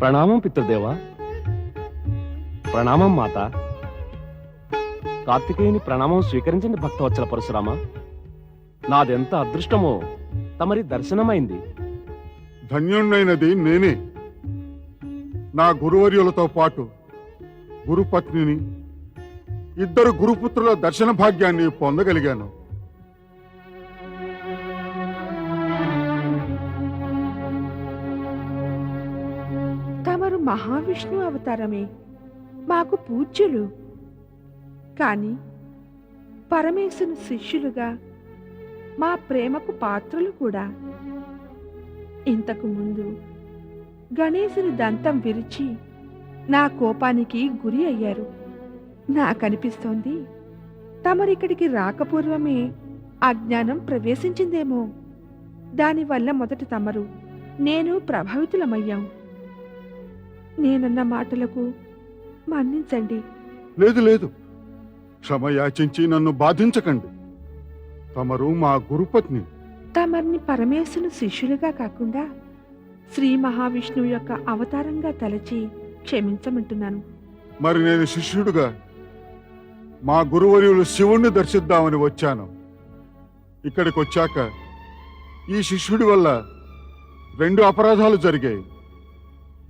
ప్రణామం పితృదేవా. ప్రణామం మాత. కార్తికేయుని ప్రణామం స్వీకరించండి భక్తవత్సల పరశురామ. నాదెంత అదృష్టమో తమరి దర్శనమైంది. ధన్యుణ్ణైనది నేనే. నా గురువర్యులతో పాటు గురుపత్నిని ఇద్దరు గురుపుత్రుల దర్శన భాగ్యాన్ని పొందగలిగాను. మహావిష్ణు అవతారమే. మాకు పూజ్యులు. కాని పరమేశుని శిష్యులుగా మా ప్రేమకు పాత్రులు కూడా. ఇంతకు ముందు గణేశుని దంతం విరిచి నా కోపానికి గురి అయ్యారు. నాకనిపిస్తోంది తమరిక్కడికి రాకపూర్వమే అజ్ఞానం ప్రవేశించిందేమో. దానివల్ల మొదట తమరు నేను ప్రభావితులమయ్యాం. నేనన్న మాటలకు మన్నించండి. లేదు లేదు. క్షమ యాచించి నన్ను బాధించకండి. తమరు మా గురుపత్ని. తమర్ని పరమేశుని శిష్యులుగా కాకుండా శ్రీ మహావిష్ణువు యొక్క అవతారంగా తలచి క్షమించమంటున్నాను. మరి నేను శిష్యుడుగా మా గురువర్యులు శివుణ్ణి దర్శిద్దామని వచ్చాను. ఇక్కడికి వచ్చాక ఈ శిష్యుడి వల్ల రెండు అపరాధాలు జరిగాయి.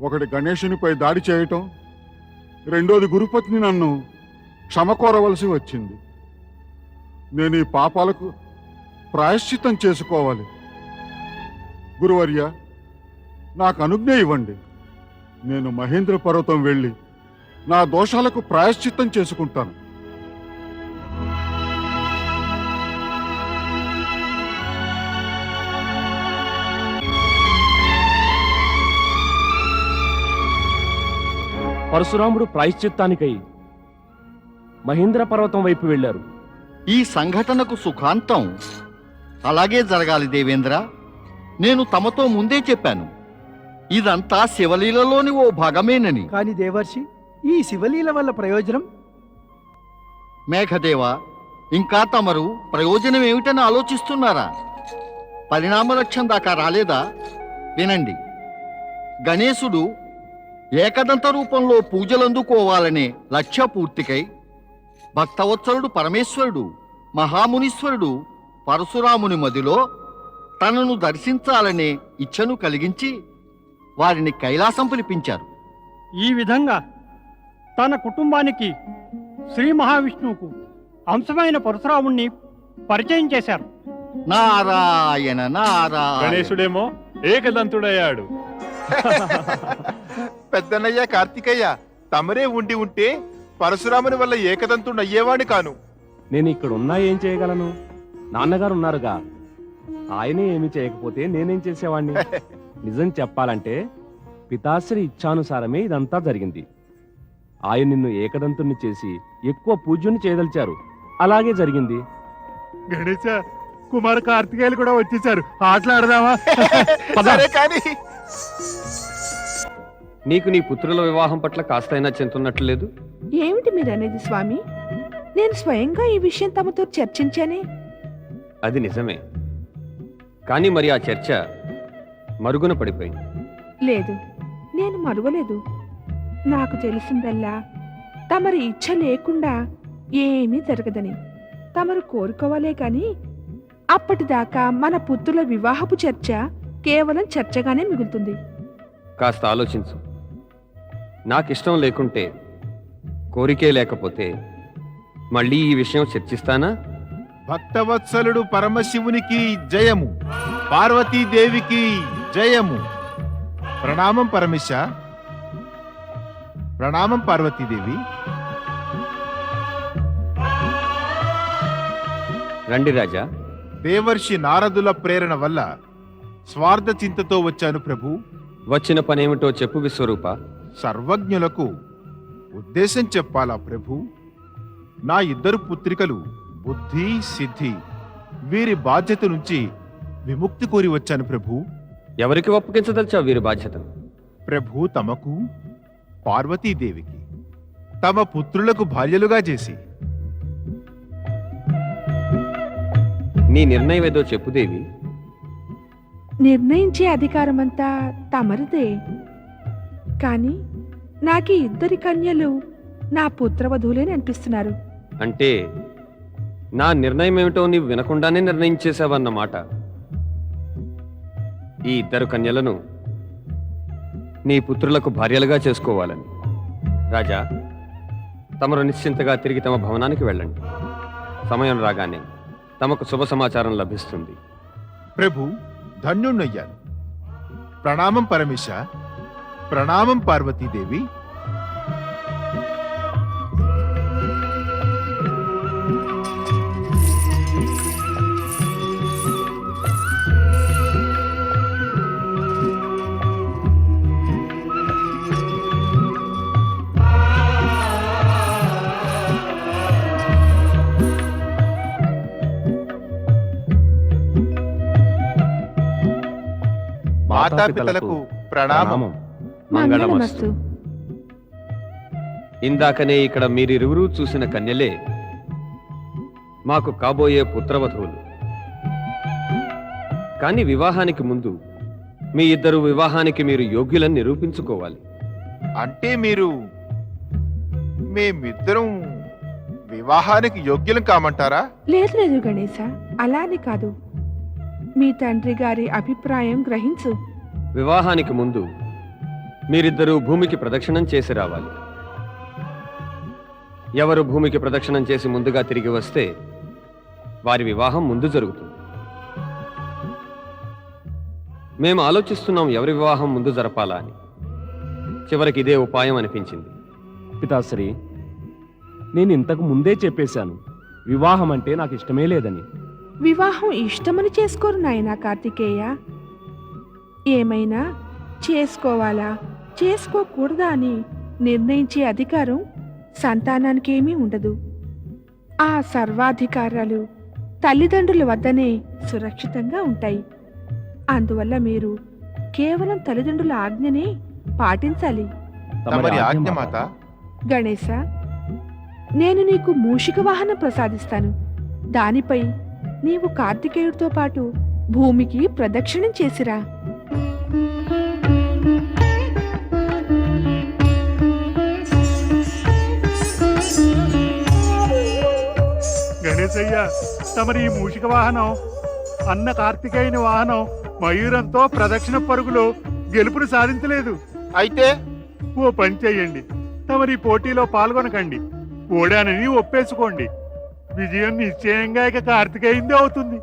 ఒకటి గణేశునిపై దాడి చేయటం రెండోది గురుపత్ని నన్ను క్షమకోరవలసి వచ్చింది. నేను ఈ పాపాలకు ప్రాయశ్చిత్తం చేసుకోవాలి. గురువర్య నాకు అనుజ్ఞ ఇవ్వండి. నేను మహేంద్ర పర్వతం వెళ్ళి నా దోషాలకు ప్రాయశ్చిత్తం చేసుకుంటాను. పరశురాముడు ప్రాయశ్చిత్తానికై మహేంద్ర పర్వతం వైపు వెళ్ళారు. ఈ సంఘటనకు సుఖాంతం అలాగే జరగాలి దేవేంద్ర. నేను తమతో ముందే చెప్పాను. ఇదంతా శివలీలలోని ఓ భాగమేనని. కాని దేవర్షి ఈ శివలీల వల్ల ప్రయోజనం? మేఘదేవ ఇంకా తమరు ప్రయోజనం ఏమిటని ఆలోచిస్తున్నారా? పరిణామ లక్ష్యం దాకా రాలేదా? వినండి. గణేశుడు ఏకదంత రూపంలో పూజలందుకోవాలనే లక్ష్య పూర్తికై భక్తవత్సలుడు పరమేశ్వరుడు మహామునీశ్వరుడు పరశురాముని మదిలో తనను దర్శించాలనే ఇచ్ఛను కలిగించి వారిని కైలాసం పిలిపించారు. ఈ విధంగా తన కుటుంబానికి శ్రీ మహావిష్ణువుకు అంశమైన పరశురాముణ్ణి పరిచయం చేశారు. నారాయణ నారాయణ. గణేశుడేమో ఏకదంతుడయ్యాడు. పెద్దనయ్య కార్తికయ్య తమరే ఉండి ఉంటే పరశురాముని వల్ల ఏకదంతుడు అయ్యేవాడి కాను. నేను ఇక్కడ ఉన్నా ఏం చేయగలను? నాన్నగారు ఉన్నారుగా. ఆయనే ఏమి చేయకపోతే నేనేం చేసేవాణ్ణి? నిజం చెప్పాలంటే పితాశ్రీ ఇచ్ఛానుసారమే ఇదంతా జరిగింది. ఆయన నిన్ను ఏకదంతుణ్ణి చేసి ఎక్కువ పూజ్యుని చేయదలిచారు. అలాగే జరిగింది. గణేశ కుమార్ కార్తికేయులు కూడా వచ్చేసారు. ఆటలాడదామా సరే కానీ నీకు నీ పుత్రుల వివాహం పట్ల కాస్తైనా చెంతున్నట్లు లేదు? ఏమిటి మీరనేది స్వామి? నేను స్వయంగా ఈ విషయం తమతో చర్చించానే. అది నిజమే. కానీ మరి ఆ చర్చ మరుగున పడిపోయింది. లేదు నేను మరువలేదు. నాకు తెలిసిందల్లా తమరి ఇచ్ఛ లేకుండా ఏమీ జరగదని. తమరు కోరుకోవాలే కాని అప్పటిదాకా మన పుత్రుల వివాహపు చర్చ కేవలం చర్చగానే మిగులుతుంది. కాస్త ఆలోచించు. నాకిష్టం లేకుంటే కోరికే లేకపోతే మళ్ళీ ఈ విషయం చర్చిస్తానా? భక్తవత్సలుడు పరమశివునికి జయము పార్వతీదేవికి జయము. ప్రణామం పరమేశ ప్రణామం పార్వతీదేవి. రండి రాజా. దేవర్షి నారదుల ప్రేరణ వల్ల స్వార్థ చింతతో వచ్చాను ప్రభు. వచ్చిన పనేమిటో చెప్పు విశ్వరూప. సర్వజ్ఞులకు ఉద్దేశం చెప్పాలా ప్రభు? నా ఇద్దరు పుత్రికలు బుద్ధి సిద్ధి వీరి బాధ్యత నుంచి విముక్తి కోరి వచ్చాను ప్రభు. ఎవరికి ఒప్పగించదలిచావు వీరి బాధ్యతను? ప్రభు తమకు పార్వతీదేవికి తమ పుత్రులకు భార్యలుగా చేసి. నీ నిర్ణయం ఏదో చెప్పుదేవి నిర్ణయించే అధికారమంతా తమరిదే. కానీ నాకు ఇద్దరి కన్యలు నా పుత్రవధువులేని అనిపిస్తున్నారు. అంటే నా నిర్ణయం ఏమిటో నీవు వినకుండానే నిర్ణయించేశావన్నమాట. ఈ ఇద్దరు కన్యలను నీ పుత్రులకు భార్యలుగా చేసుకోవాలని. రాజా తమరు నిశ్చింతగా తిరిగి తమ భవనానికి వెళ్ళండి. సమయం రాగానే తమకు శుభ సమాచారం లభిస్తుంది. ప్రభు ధన్యుణ్ణయ్యాను. ప్రణామం పరమేశ ప్రణామం పార్వతీదేవి మాతాపితలకు ప్రణామం. మంగళమస్తు. ఇందాకనే ఇక్కడ మీరిరువురూ చూసిన కన్యలే మాకు కాబోయే పుత్రవధువులు. కానీ వివాహానికి ముందు మీ ఇద్దరు వివాహానికి మీరు యోగ్యులని నిరూపించుకోవాలి. అంటే మీరు మేమిద్దరం వివాహానికి యోగ్యులం కామంటారా? లేదు లేదు గణేశ అలాని కాదు. మీ తండ్రి గారి అభిప్రాయం గ్రహించు. వివాహానికి ముందు మీరిద్దరూ భూమికి ప్రదక్షిణం చేసి రావాలి. ఎవరు భూమికి ప్రదక్షిణం చేసి ముందుగా తిరిగి వస్తే వారి వివాహం ముందు జరుగుతుంది. మేము ఆలోచిస్తున్నాం ఎవరి వివాహం ముందు జరపాలా అని. చివరికి ఇదే ఉపాయం అనిపించింది. పితాశ్రీ నేను ఇంతకు ముందే చెప్పేశాను వివాహం అంటే నాకు ఇష్టమే లేదని. వివాహం ఇష్టమని చేసుకోరు నాయనా కార్తికేయ. ఏమైనా చేసుకోవాలా? చేసుకోకూడదా అని నిర్ణయించే అధికారం సంతానానికి ఏమీ ఉండదు. ఆ సర్వాధికారాలు తల్లిదండ్రుల వద్దనే సురక్షితంగా ఉంటాయి. అందువల్ల మీరు కేవలం తల్లిదండ్రుల ఆజ్ఞనే పాటించాలి. గణేశ నేను నీకు మూషిక వాహనం ప్రసాదిస్తాను. దానిపై నీవు కార్తికేయుడితో పాటు భూమికి ప్రదక్షిణం చేసిరా. గణేశయ్య తమరి ఈ మూషిక వాహనం అన్న కార్తికేయుని వాహనం మయూరంతో ప్రదక్షిణ పరుగులో గెలుపుని సాధించలేదు. అయితే? ఓ పని చెయ్యండి తమరి పోటీలో పాల్గొనకండి ఓడానని ఒప్పేసుకోండి. విజయం నిశ్చయంగా ఇక కార్తికేయందే అవుతుంది.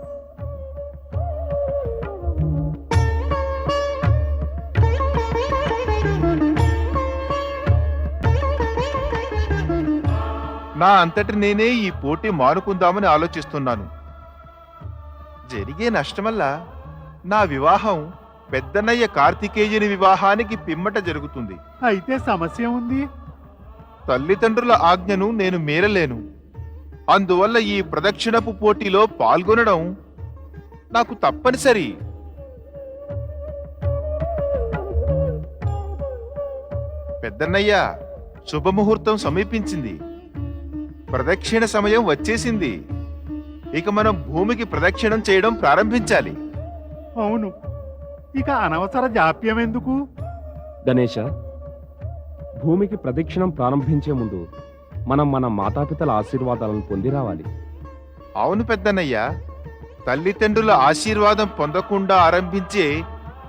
నా అంతటి నేనే ఈ పోటీ మానుకుందామని ఆలోచిస్తున్నాను. జరిగే నష్టమల్ల నా వివాహం పెద్దన్నయ్య కార్తికేయుని వివాహానికి పిమ్మట జరుగుతుంది. అయితే సమస్య ఉంది. తల్లిదండ్రుల ఆజ్ఞను నేను మీరలేను. అందువల్ల ఈ ప్రదక్షిణపు పోటీలో పాల్గొనడం నాకు తప్పనిసరి. పెద్దన్నయ్య శుభముహూర్తం సమీపించింది. ప్రదక్షిణ సమయం వచ్చేసింది. ఇక మనం భూమికి ప్రదక్షిణం చేయడం ప్రారంభించాలి. అవును. ఇక అనవసర జాప్యం ఎందుకు? గణేష భూమికి ప్రదక్షిణం ప్రారంభించే ముందు మనం మన మాతాపితల ఆశీర్వాదాలను పొంది రావాలి. అవును పెద్దన్నయ్య. తల్లిదండ్రుల ఆశీర్వాదం పొందకుండా ఆరంభించే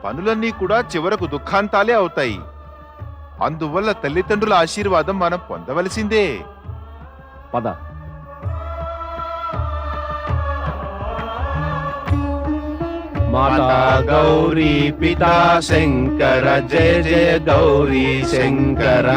పనులన్నీ కూడా చివరకు దుఃఖాంతాలే అవుతాయి. అందువల్ల తల్లిదండ్రుల ఆశీర్వాదం మనం పొందవలసిందే. పద. మాతా గౌరీ పితా శంకర జయ జయ గౌరీ శంకర.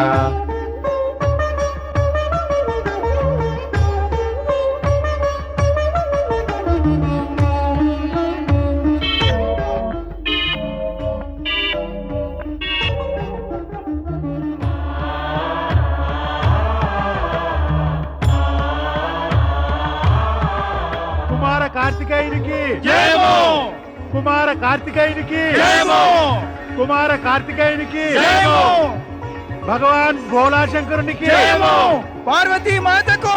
కుమార కార్తికేయునికి కుమార కార్తికేయునికి భగవాన్ భోలాశంకరునికి పార్వతీ మాతకు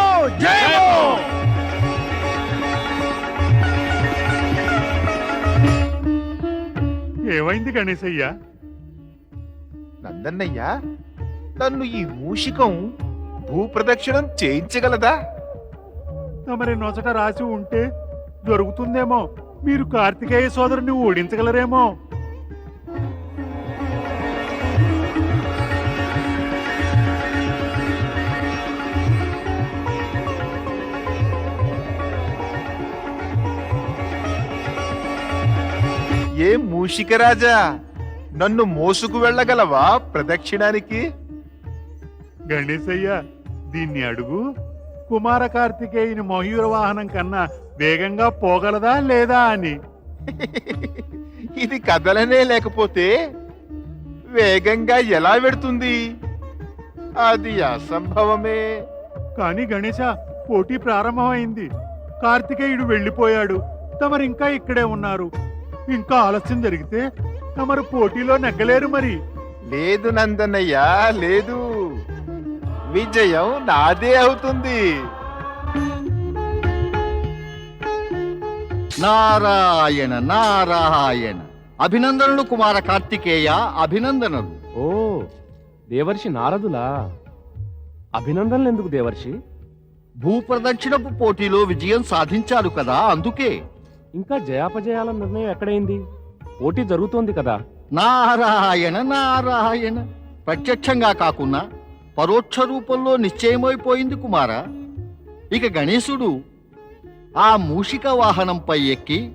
ఏమైంది గణేశయ్య? నందన్నయ్య నన్ను ఈ మూషికం భూప్రదక్షిణం చేయించగలదా? తమరి నొసట రాసి ఉంటే దొరుకుతుందేమో? మీరు కార్తికేయ సోదరుని ఓడించగలరేమో ఏ మూషికరాజా నన్ను మోసుకు వెళ్ళగలవా ప్రదక్షిణానికి? గణేశయ్య దీన్ని అడుగు. కుమార కార్తికేయుని మయూర వాహనం కన్నా వేగంగా పోగలదా లేదా అని. ఇది కదలనే లేకపోతే వేగంగా ఎలా వెడుతుంది? అది అసంభవమే. కానీ గణేశ పోటీ ప్రారంభమైంది. కార్తికేయుడు వెళ్ళిపోయాడు. తమరు ఇంకా ఇక్కడే ఉన్నారు. ఇంకా ఆలస్యం జరిగితే తమరు పోటీలో నెగ్గలేరు మరి. లేదు నందన్నయ్య లేదు. విజయం నాదే అవుతుంది. నారాయణ నారాయణ. అభినందనలు కుమార కార్తికేయ అభినందనలు. ఓ దేవర్షి నారదులా? అభినందనలు ఎందుకు దేవర్షి? భూప్రదక్షిణపు పోటీలో విజయం సాధించారు కదా అందుకే. ఇంకా జయాపజయాల నిర్ణయం ఎక్కడైంది? పోటీ జరుగుతోంది కదా. నారాయణ నారాయణ. ప్రత్యక్షంగా కాకుండా పరోక్ష రూపంలో నిశ్చయమైపోయింది కుమార. ఇక గణేశుడు ఆ మూషిక వాహనంపై ఎక్కి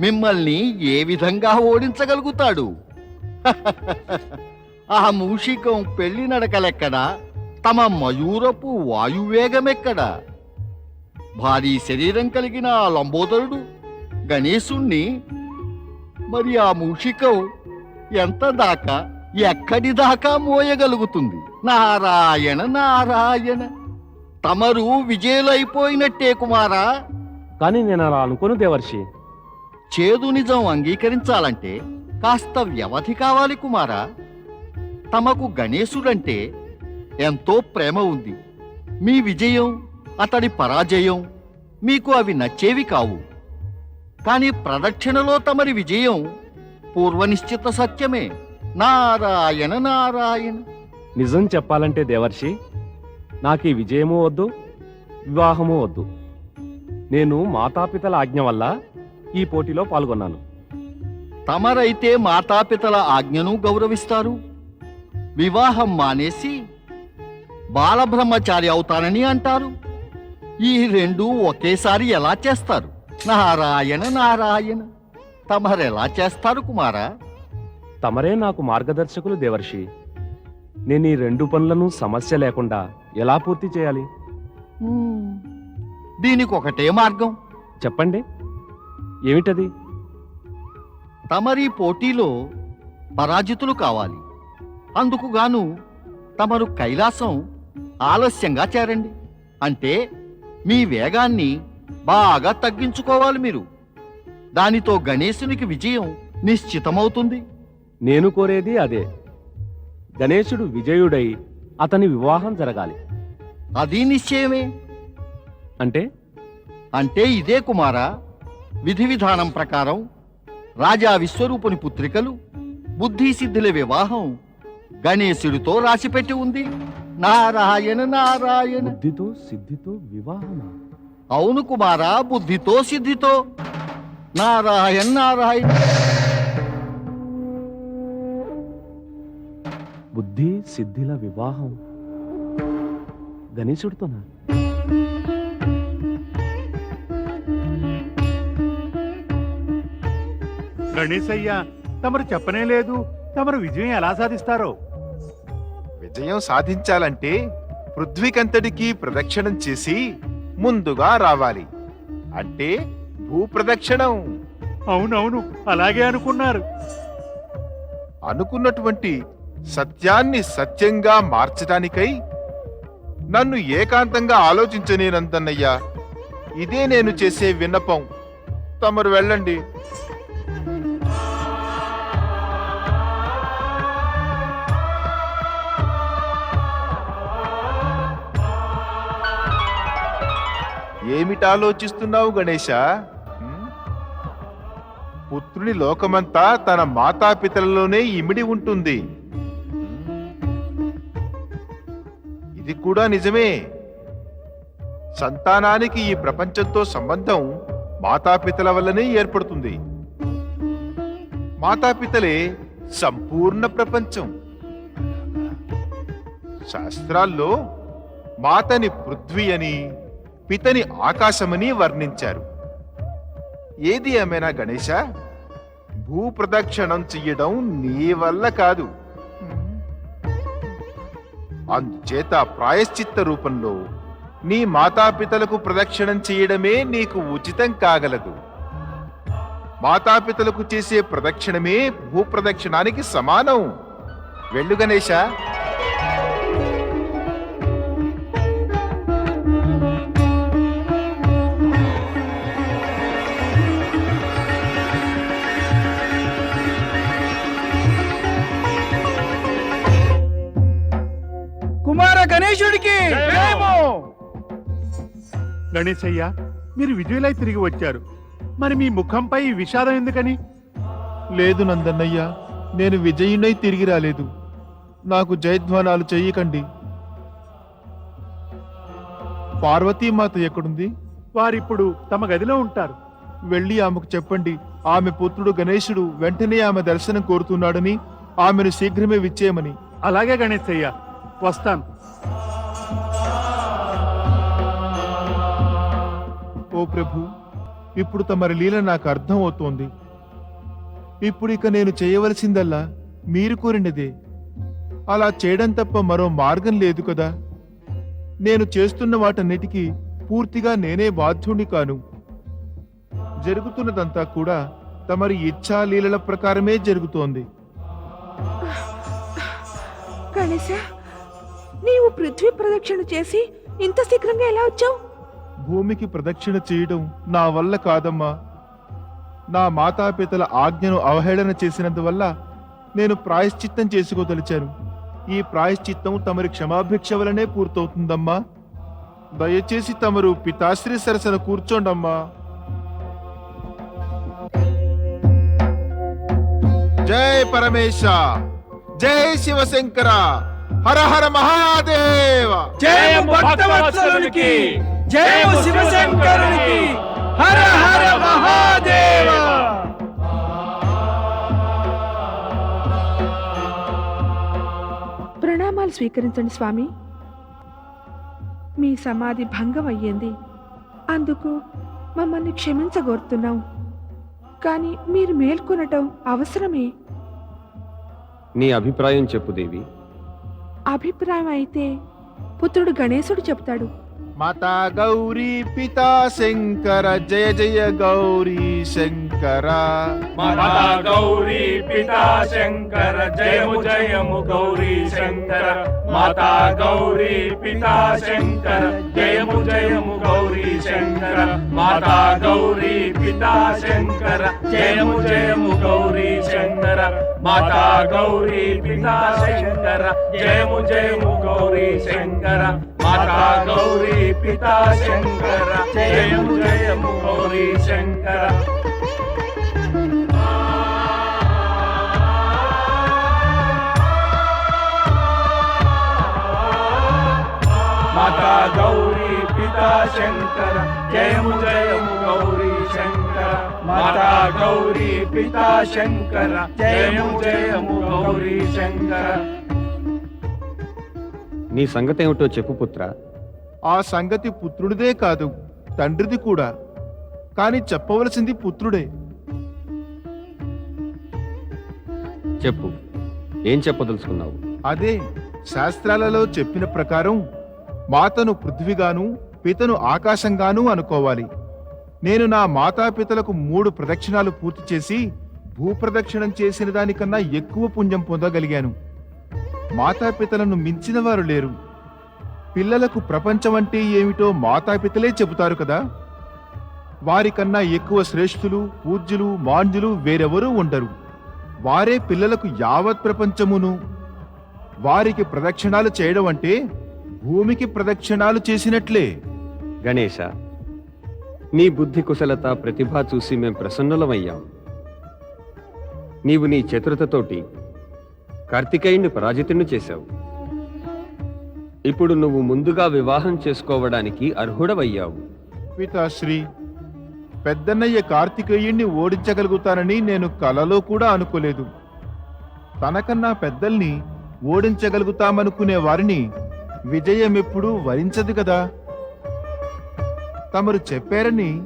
మిమ్మల్ని ఏ విధంగా ఓడించగలుగుతాడు? ఆ మూషికం పెళ్ళి నడకలెక్కడ? తమ మయూరపు వాయువేగమెక్కడ? భారీ శరీరం కలిగిన ఆ లంబోదరుడు గణేశుణ్ణి. మరి ఆ మూషికం ఎంత దాకా ఎక్కడి దాకా మోయగలుగుతుంది? నారాయణ నారాయణ. తమరు విజయులైపోయినట్టే కుమారా? కానీ నేను అలా అనుకోను దేవర్షి. చేదు నిజం అంగీకరించాలంటే కాస్త వ్యవధి కావాలి కుమారా. తమకు గణేశుడంటే ఎంతో ప్రేమ ఉంది. మీ విజయం అతడి పరాజయం మీకు అవి నచ్చేవి కావు. కానీ ప్రదక్షిణలో తమరి విజయం పూర్వనిశ్చిత సత్యమే. నారాయణ నారాయణ. నిజం చెప్పాలంటే దేవర్షి నాకు ఈ విజయము వద్దు వివాహము వద్దు. నేను మాతాపితల ఆజ్ఞ వల్ల ఈ పోటీలో పాల్గొన్నాను. తమరైతే మాతాపితల ఆజ్ఞను గౌరవిస్తారు. వివాహం మానేసి బాలబ్రహ్మచారి అవుతానని అంటారు. ఈ రెండు ఒకేసారి ఎలా చేస్తారు? నారాయణ నారాయణ. తమరెలా చేస్తారు కుమారా? తమరే నాకు మార్గదర్శకులు దేవర్షి. నేను ఈ రెండు పనులను సమస్య లేకుండా ఎలా పూర్తి చేయాలి? హ్మ్. దీనికి ఒకటే మార్గం. చెప్పండి. ఏమిటది? తమరి పోటీలో పరాజితులు కావాలి. అందుకు గాను తమరు కైలాసం ఆలస్యంగా చేరండి. అంటే మీ వేగాన్ని బాగా తగ్గించుకోవాలి మీరు. దానితో గణేశునికి విజయం నిశ్చితమవుతుంది. నేను కోరేది అదే. గణేశుడు విజయుడై అతని వివాహం జరగాలి. అది నిశ్చయమే. అంటే? అంటే ఇదే కుమారా విధి విధానం ప్రకారం రాజా విశ్వరూపుని పుత్రికలు బుద్ధి సిద్ధుల వివాహం గణేశుడితో రాసిపెట్టి ఉంది. నారాయణ నారాయణ. బుద్ధితో సిద్ధితో వివాహమా? అవును కుమారా బుద్ధితో సిద్ధితో. నారాయణ నారాయణ. బుద్ధి సిద్ధిల వివాహం. గణేశుడితోనా? గణేశయ్య తమరు చెప్పనే లేదు. తమరు విజయం ఎలా సాధిస్తారో? విజయం సాధించాలంటే పృథ్వీకంతటికి ప్రదక్షిణం చేసి ముందుగా రావాలి. అంటే భూప్రదక్షిణం. అవునవును అలాగే అనుకున్నారు. అనుకున్నటువంటి సత్యాన్ని సత్యంగా మార్చడానికై నన్ను ఏకాంతంగా ఆలోచించనేనంతన్నయ్యా ఇదే నేను చేసే విన్నపం. తమరు వెళ్ళండి. ఏమిటి ఆలోచిస్తున్నావు గణేశ పుత్రుని లోకమంతా తన మాతాపితలలోనే ఇమిడి ఉంటుంది. ఇది కూడా నిజమే. సంతానానికి ఈ ప్రపంచంతో సంబంధం మాతాపితల వల్లనే ఏర్పడుతుంది. మాతాపితలే సంపూర్ణ ప్రపంచం. శాస్త్రాల్లో మాతని పృథ్వీ అని పితని ఆకాశమని వర్ణించారు. ఏది ఏమైనా గణేష భూప్రదక్షిణం చెయ్యడం నీ వల్ల కాదు. అందుచేత ప్రాయశ్చిత్త రూపంలో నీ మాతాపితలకు ప్రదక్షిణం చేయడమే నీకు ఉచితం కాగలదు. మాతాపితలకు చేసే ప్రదక్షిణమే భూప్రదక్షిణానికి సమానం. వెళ్ళు గణేశ. గణేశుడికి జయము! గణేశయ్య మీరు విజయులై తిరిగి వచ్చారు. మరి మీ ముఖంపై ఈ విషాదం ఎందుకని? లేదు నందన్నయ్య నేను విజయునై తిరిగి రాలేదు. నాకు జయధ్వానాలు చెయ్యకండి పార్వతీమాత ఎక్కడుంది? వారిప్పుడు తమ గదిలో ఉంటారు. వెళ్ళి ఆమెకు చెప్పండి. ఆమె పుత్రుడు గణేశుడు వెంటనే ఆమె దర్శనం కోరుతున్నాడని ఆమెను శీఘ్రమే విచ్చేయమని. అలాగే గణేశయ్య. వస్తాను ఓ ప్రభు ఇప్పుడు తమరి లీల నాకు అర్థం అవుతోంది ఇప్పుడు ఇక నేను చేయవలసిందల్లా మీరు కోరినదే. అలా చేయడం తప్ప మరో మార్గం లేదు కదా. నేను చేస్తున్న వాటన్నిటికీ పూర్తిగా నేనే బాధ్యుణ్ణి కాను. జరుగుతున్నదంతా కూడా తమరి ఇచ్ఛా లీలల ప్రకారమే జరుగుతోంది. గణేశ నీవు పృథ్వీ ప్రదక్షిణ చేసి ఇంత శీఘ్రంగా ఎలా వచ్చావు? భూమికి ప్రదక్షిణ చేయడం నా వల్ల కాదమ్మా. నా మాతాపితల ఆజ్ఞను అవహేళన చేసినందువల్ల నేను ప్రాయశ్చిత్తం చేసుకోదలిచాను. ఈ ప్రాయశ్చిత్తం తమరి క్షమాభిక్ష వలనే పూర్తవుతుందమ్మా. దయచేసి తమరు పితాశ్రీ సరసన కూర్చోండమ్మా. జై పరమేశ జై శివశంకర. హర హర మహాదేవ. జయము భక్తవత్సలునికి జయము శివశంకరునికి హర హర మహాదేవ. ప్రణామాలు స్వీకరించండి స్వామి. మీ సమాధి భంగం అయ్యింది. అందుకు మమ్మల్ని క్షమించగోరుతున్నాం. కానీ మీరు మేల్కొనటం అవసరమే. నీ అభిప్రాయం చెప్పు దేవి. అభిప్రాయం అయితే పుత్రుడు గణేశుడు చెప్తాడు. మాతా గౌరీ పితా శంకర జయ జయ గౌరీ శంకర. మాతా గౌరీ పితా శంకర జయము జయము గౌరీ శంకర. మాతా గౌరీ పితా శంకర జయము జయము గౌరీ శంకర. మాతా గౌరీ పితా శంకర జయము జయము గౌరీ శంకర మాతా గౌరీ పితా శంకర. జయము జయము గౌరీ శంకర మాతా గౌరీ పితా శంకర. జయము జయము గౌరీ శంకర. మాతా గౌరీ పితా శంకర. జయము జయము గౌరీ శంకర మాతా గౌరీ పితా శంకర. జయము జయము గౌరీ శంకర. నీ సంగతేమిటో చెప్పు పుత్ర. ఆ సంగతి పుత్రుడిదే కాదు తండ్రిది కూడా. కాని చెప్పవలసింది పుత్రుడే. చెప్పు. ఏం చెప్పదలుచుకున్నావు? అదే శాస్త్రాలలో చెప్పిన ప్రకారం మాతను పృథ్వీగాను పితను ఆకాశంగాను అనుకోవాలి. నేను నా మాతాపితలకు మూడు ప్రదక్షిణాలు పూర్తి చేసి భూప్రదక్షిణం చేసిన దానికన్నా ఎక్కువ పుణ్యం పొందగలిగాను. మాతాపితలను మించిన వారు లేరు. పిల్లలకు ప్రపంచం అంటే ఏమిటో మాతాపితలే చెబుతారు కదా. వారికన్నా ఎక్కువ శ్రేష్ఠులు పూజ్యులు మాంజులు వేరెవరూ ఉండరు. వారే పిల్లలకు యావత్ ప్రపంచమును. వారికి ప్రదక్షిణాలు చేయడం అంటే భూమికి ప్రదక్షిణాలు చేసినట్లే. గణేశ నీ బుద్ధి కుశలత ప్రతిభ చూసి మేం ప్రసన్నులమయ్యాం. నీవు నీ చతురతతోటి కార్తికేయుణ్ణి పరాజితుణ్ణి చేశావు. ఇప్పుడు నువ్వు ముందుగా వివాహం చేసుకోవడానికి అర్హుడవయ్యావు. పితాశ్రీ పెద్దన్నయ్య కార్తికేయుణ్ణి ఓడించగలుగుతానని నేను కలలో కూడా అనుకోలేదు. తనకన్నా పెద్దల్ని ఓడించగలుగుతామనుకునే వారిని విజయం ఎప్పుడూ వరించదు కదా? తమరు చెప్పారని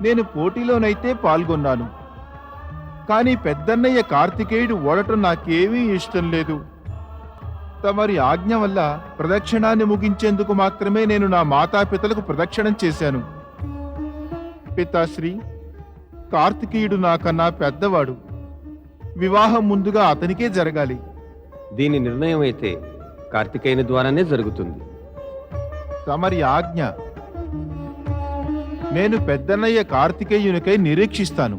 నేను పోటీలోనైతే పాల్గొన్నాను. కానీ పెద్దన్నయ్య కార్తికేయుడు ఓడటం నాకేమీ ఇష్టం లేదు. తమరి ఆజ్ఞ వల్ల ప్రదక్షిణాన్ని ముగించేందుకు మాత్రమే నేను నా మాతాపితలకు ప్రదక్షిణం చేశాను. పితాశ్రీ కార్తికేయుడు నాకన్నా పెద్దవాడు. వివాహం ముందుగా అతనికే జరగాలి. దీని నిర్ణయం అయితే కార్తికేయుని ద్వారానే జరుగుతుంది. తమరి ఆజ్ఞ నేను పెద్దన్నయ్య కార్తికేయునికై నిరీక్షిస్తాను.